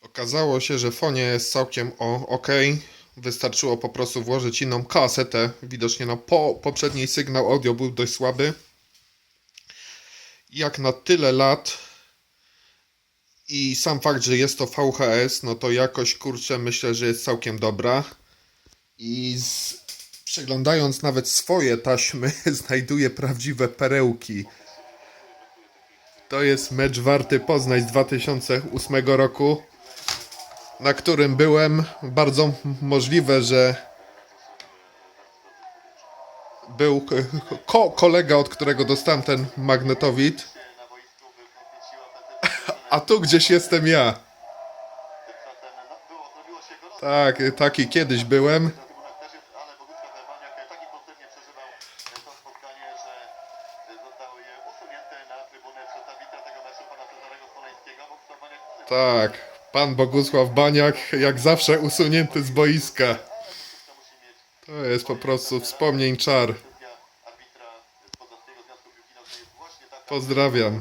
Okazało się, że fonia jest całkiem o, ok. Wystarczyło po prostu włożyć inną kasetę. Widocznie no, po poprzedniej sygnał audio był dość słaby. Jak na tyle lat i sam fakt, że jest to VHS, no to jakoś kurczę myślę, że jest całkiem dobra. I z, przeglądając nawet swoje taśmy, znajduję prawdziwe perełki. To jest mecz warty Poznań z 2008 roku, na którym byłem. Bardzo możliwe, że był ko- kolega, od którego dostałem ten magnetowid. A tu gdzieś jestem ja. Tak, taki kiedyś byłem. tak pan Bogusław Baniak, jak zawsze usunięty z boiska. to jest po prostu wspomnień czar. Pozdrawiam.